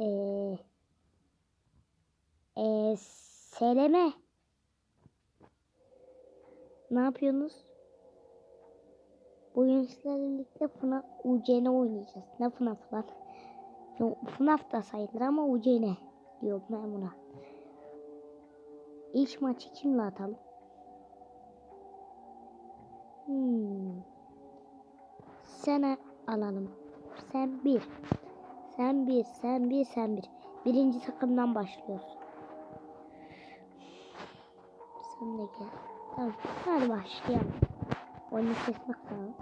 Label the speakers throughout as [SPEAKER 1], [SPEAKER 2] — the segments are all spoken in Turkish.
[SPEAKER 1] Ee, ee, Seleme. Ne yapıyorsunuz? Bugün sizlerle birlikte FNAF UCN oynayacağız. Ne FNAF lan? FNAF da sayılır ama UCN diyorum ben buna. İlk maçı kimle atalım? Hmm. Sen alalım. Sen bir. Sen bir, sen bir, sen bir. Birinci takımdan başlıyoruz. Sen de gel. Tamam, hadi başlayalım. Oyunu kesmek lazım.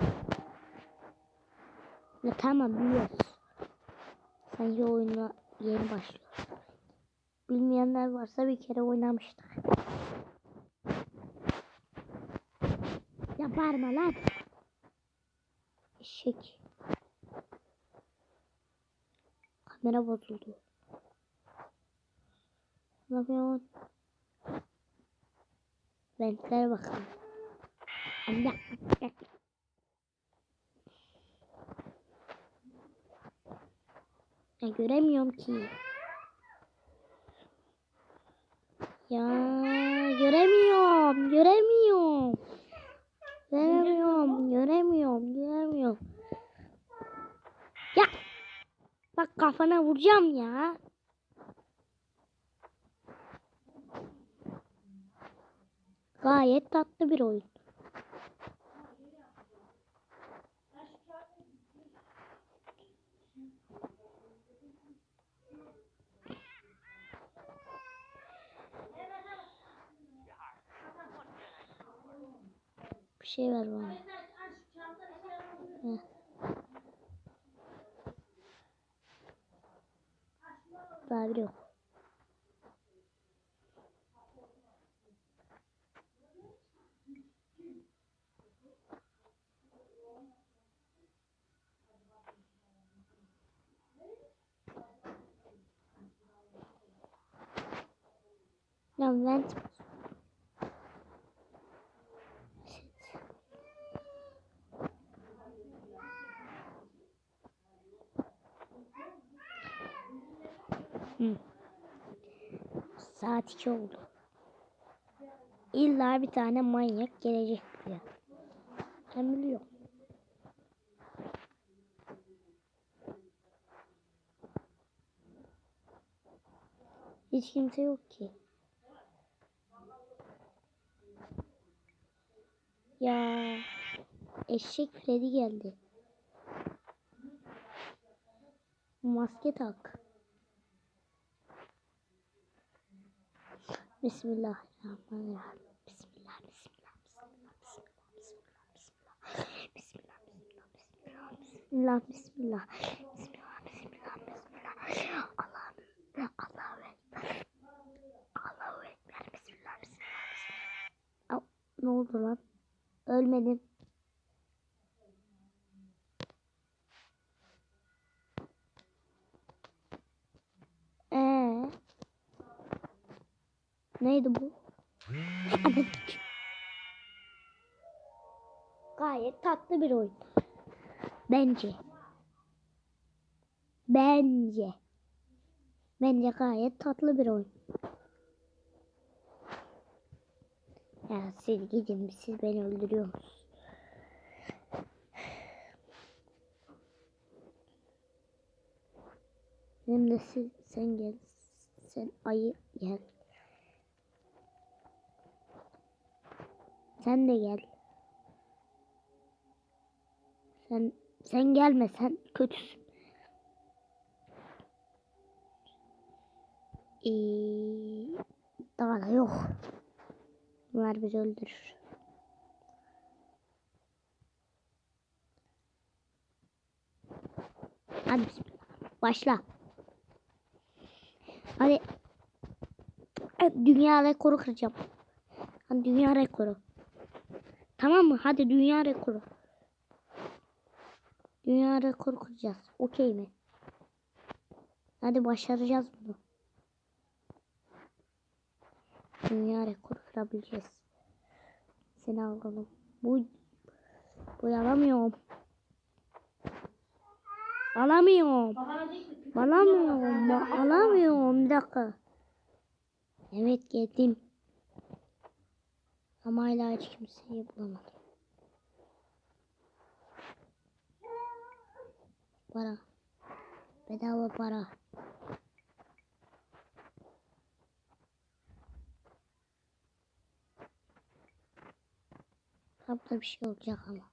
[SPEAKER 1] Ya tamam biliyoruz. Sanki oyuna yeni başlıyoruz. Bilmeyenler varsa bir kere oynamıştık. Ya bağırma lan. Eşek. kamera bozuldu. Bakın. Renklere bakalım. Allah Allah. Ben göremiyorum ki. Ya. Kafana vuracağım ya. Gayet tatlı bir oyun. Bir şey ver bana. Heh. Daha bir yok. Saat 2 oldu. İlla bir tane manyak gelecek buraya. Ben biliyorum. Hiç kimse yok ki. Ya eşek Freddy geldi. Maske tak. Bismillahirrahmanirrahim. Bismillah, bismillah, bismillah, bismillah, bismillah, bismillah, bismillah, bismillah, bismillah, bismillah, bismillah, bismillah, Allah'ım, Allahu Ekber, Allahu Ekber, bismillah, bismillah, bismillah. Ne oldu lan? Ölmedim. Ee, neydi bu? Gayet tatlı bir oyun. Bence. Bence. Bence gayet tatlı bir oyun. Ya siz gidin siz beni öldürüyorsunuz. Hem de siz, sen gel. Sen ayı gel. Sen de gel. Sen sen gelme sen kötüsün. Ee, daha da yok. Bunlar bizi öldürür. Hadi. Başla. Hadi. Dünya rekoru kıracağım. Dünya rekoru. Tamam mı? Hadi dünya rekoru. Dünya rekoru kıracağız. Okey mi? Hadi başaracağız bunu. Dünya rekoru kırabileceğiz. Seni alalım. Bu bu alamıyorum. Alamıyorum. Alamıyorum. Alamıyorum. Bir dakika. Evet geldim. Ama hala hiç kimseyi bulamadım. Para. Bedava para. Kapta bir şey olacak ama.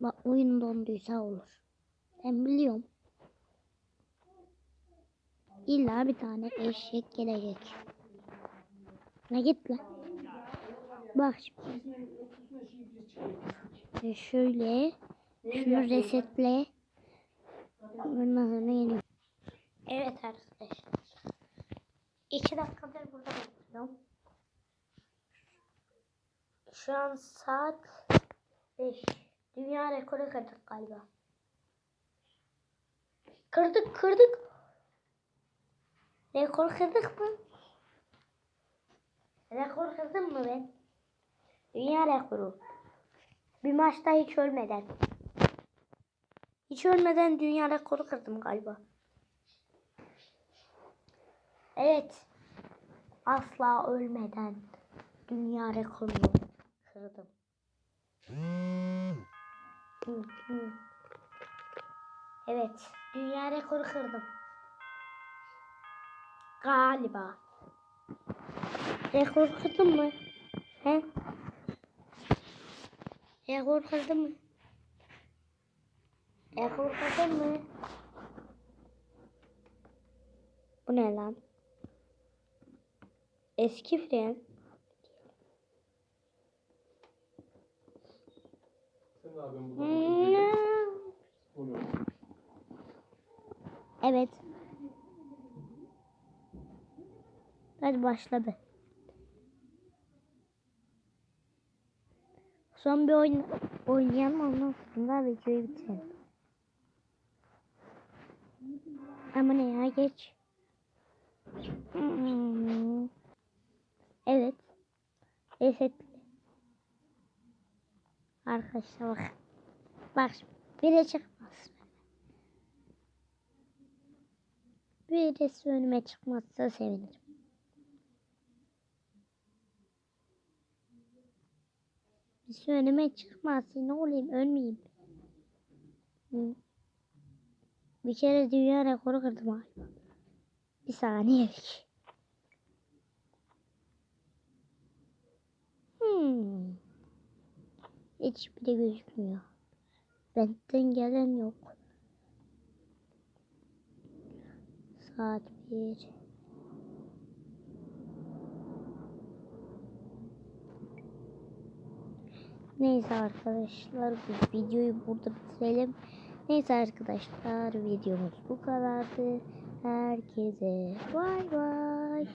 [SPEAKER 1] Bak oyun donduysa olur. Ben biliyorum. İlla bir tane eşek gelecek. Ne git lan. Bak şimdi. Ve şöyle. Şunu resetle. Ondan sonra yeni. Evet arkadaşlar. İki dakikadır burada bekliyorum. Şu an saat 5. Dünya rekoru kırdık galiba. Kırdık kırdık. Rekor kırdık mı? Rekor kırdım mı ben? Dünya rekoru. Bir maçta hiç ölmeden. Hiç ölmeden dünya rekoru kırdım galiba. Evet. Asla ölmeden dünya rekorunu kırdım. Evet. Dünya rekoru kırdım. Galiba. Rekor kırdım mı? He? Rekor kırdım mı? Rekor kırdım mı? Bu ne lan? Eski fren. Hmm. Evet. Hadi başladı. Son bir oyun oynayalım ondan sonra videoyu bitirelim. Ama ne ya geç. Hmm. Evet. Resetli. Arkadaşlar bak. Bak. Bire çıkmaz. Birisi önüme çıkmazsa sevinirim. Birisi önüme çıkmazsa ne olayım ölmeyeyim. Bir kere dünya rekoru kırdım galiba. Bir saniyelik. Hmm. Hiçbiri gözükmüyor. Benden gelen yok. Saat bir. Neyse arkadaşlar bu videoyu burada bitirelim. Neyse arkadaşlar videomuz bu kadardı. Herkese bay bay.